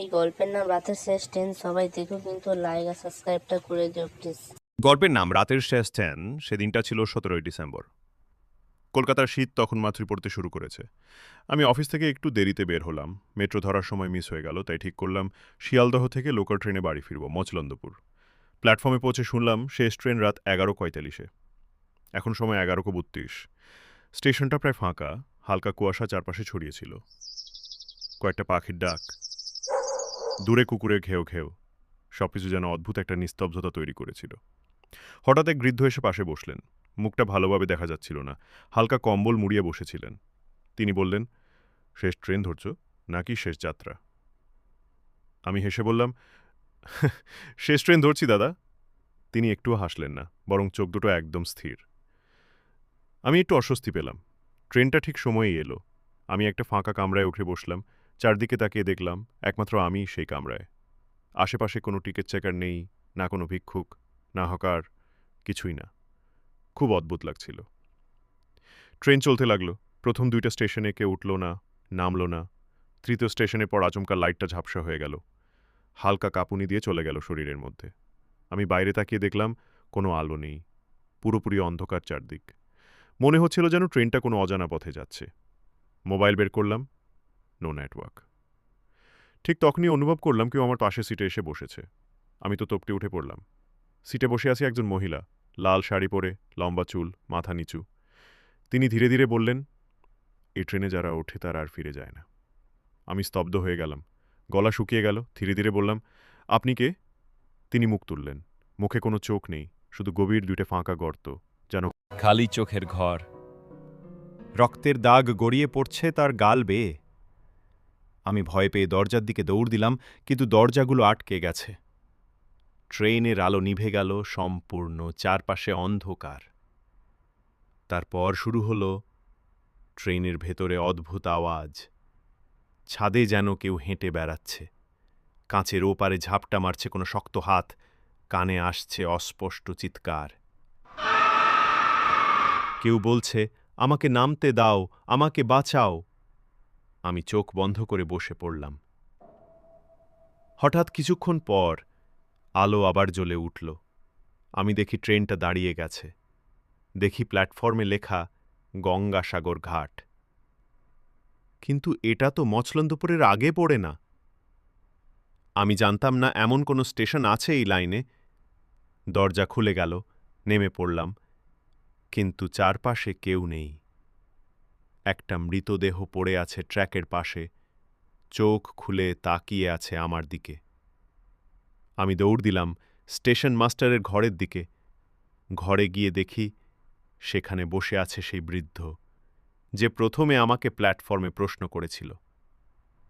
এই গল্পের নাম রাতের শেষ ট্রেন সবাই দেখো কিন্তু লাইক আর সাবস্ক্রাইবটা করে দিও প্লিজ গল্পের নাম রাতের শেষ ট্রেন সেদিনটা ছিল সতেরোই ডিসেম্বর। কলকাতার শীত তখন মাত্র পড়তে শুরু করেছে। আমি অফিস থেকে একটু দেরিতে বের হলাম। মেট্রো ধরার সময় মিস হয়ে গেল, তাই ঠিক করলাম শিয়ালদহ থেকে লোকাল ট্রেনে বাড়ি ফিরব, মচলন্দপুর। প্ল্যাটফর্মে পৌঁছে শুনলাম শেষ ট্রেন রাত এগারো পঁয়তাল্লিশে। এখন সময় এগারোকো বত্রিশ। স্টেশনটা প্রায় ফাঁকা, হালকা কুয়াশা চারপাশে ছড়িয়েছিল কয়েকটা পাখির ডাক। দূরে কুকুরের ঘেউ ঘেউ। সবকিছু যেন অদ্ভুত একটা নিস্তব্ধতা তৈরি করেছিল। হঠাৎ এক বৃদ্ধ এসে পাশে বসলেন। মুখটা ভালোভাবে দেখা যাচ্ছিল না। হালকা কম্বল মুড়িয়ে বসেছিলেন। তিনি বললেন, শেষ ট্রেন ধরছ? নাকি শেষ যাত্রা? আমি হেসে বললাম শেষ ট্রেন ধরছি দাদা। তিনি একটুও হাসলেন না, বরং চোখ দুটো একদম স্থির। আমি একটু অস্বস্তি পেলাম। ট্রেনটা ঠিক সময়েই এলো। আমি একটা ফাঁকা কামরায় উঠে বসলাম। চারদিকে তাকিয়ে দেখলাম একমাত্র আমিই সেই কামরায়। আশেপাশে কোনো টিকিট চেকার নেই, না কোনো ভিক্ষুক, না হকার, কিছুই না। খুব অদ্ভুত লাগছিল। ট্রেন চলতে লাগল। প্রথম দুইটা স্টেশনে কেউ উঠল না, নামলো না। তৃতীয় স্টেশনে পর আচমকা লাইটটা ঝাপসা হয়ে গেল। হালকা কাঁপুনি দিয়ে চলে গেল শরীরের মধ্যে। আমি বাইরে তাকিয়ে দেখলাম কোনো আলো নেই, পুরোপুরি অন্ধকার চারদিক। মনে হচ্ছিল যেন ট্রেনটা কোনো অজানা পথে যাচ্ছে। মোবাইল বের করলাম নো নেটওয়ার্ক ঠিক তখনই অনুভব করলাম কেউ আমার পাশে সিটে এসে বসেছে। আমি তো তপটে উঠে পড়লাম। সিটে বসে আছে একজন মহিলা। লাল শাড়ি পরে, লম্বা চুল, মাথা নিচু। তিনি ধীরে ধীরে বললেন এই ট্রেনে যারা ওঠে তারা আর ফিরে যায় না। আমি স্তব্ধ হয়ে গেলাম। গলা শুকিয়ে গেল। ধীরে ধীরে বললাম, আপনি কে? তিনি মুখ তুললেন। মুখে কোনো চোখ নেই, শুধু গভীর দুইটা ফাঁকা গর্ত, যেন খালি চোখের ঘর। রক্তের দাগ গড়িয়ে পড়ছে তার গাল বেয়ে। আমি ভয় পেয়ে দরজার দিকে দৌড় দিলাম, কিন্তু দরজাগুলো আটকে গেছে। ট্রেনের আলো নিভে গেল, সম্পূর্ণ চারপাশে অন্ধকার। তারপর শুরু হল ট্রেনের ভেতরে অদ্ভুত আওয়াজ। ছাদে যেন কেউ হেঁটে বেড়াচ্ছে। কাঁচের ওপারে ঝাপটা মারছে কোনো শক্ত হাত। কানে আসছে অস্পষ্ট চিৎকার। কেউ বলছে, আমাকে নামতে দাও, আমাকে বাঁচাও। আমি চোখ বন্ধ করে বসে পড়লাম। হঠাৎ কিছুক্ষণ পর আলো আবার জ্বলে উঠল। আমি দেখি ট্রেনটা দাঁড়িয়ে গেছে। দেখি প্ল্যাটফর্মে লেখা গঙ্গাসাগর ঘাট। কিন্তু এটা তো মচলন্দপুরের আগে পড়ে না। আমি জানতাম না এমন কোনো স্টেশন আছে এই লাইনে। দরজা খুলে গেল, নেমে পড়লাম। কিন্তু চারপাশে কেউ নেই। একটা মৃতদেহ পড়ে আছে ট্র্যাকের পাশে। চোখ খুলে তাকিয়ে আছে আমার দিকে। আমি দৌড় দিলাম স্টেশন মাস্টারের ঘরের দিকে। ঘরে গিয়ে দেখি সেখানে বসে আছে সেই বৃদ্ধ, যে প্রথমে আমাকে প্ল্যাটফর্মে প্রশ্ন করেছিল।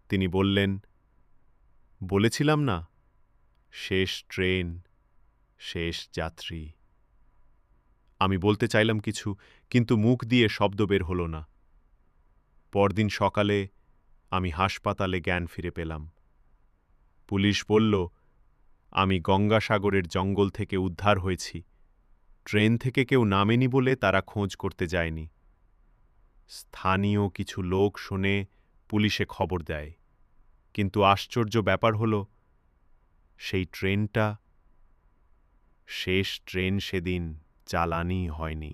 তিনি বললেন, বলেছিলাম না, শেষ ট্রেন, শেষ যাত্রী। আমি বলতে চাইলাম কিছু, কিন্তু মুখ দিয়ে শব্দ বের হলো না। পরদিন সকালে আমি হাসপাতালে জ্ঞান ফিরে পেলাম। পুলিশ বলল, আমি গঙ্গাসাগরের জঙ্গল থেকে উদ্ধার হয়েছি। ট্রেন থেকে কেউ নামেনি বলে তারা খোঁজ করতে যায়নি। স্থানীয় কিছু লোক শুনে পুলিশে খবর দেয়। কিন্তু আশ্চর্য ব্যাপার হল, সেই ট্রেনটা, শেষ ট্রেন সেদিন চালানি হয়নি।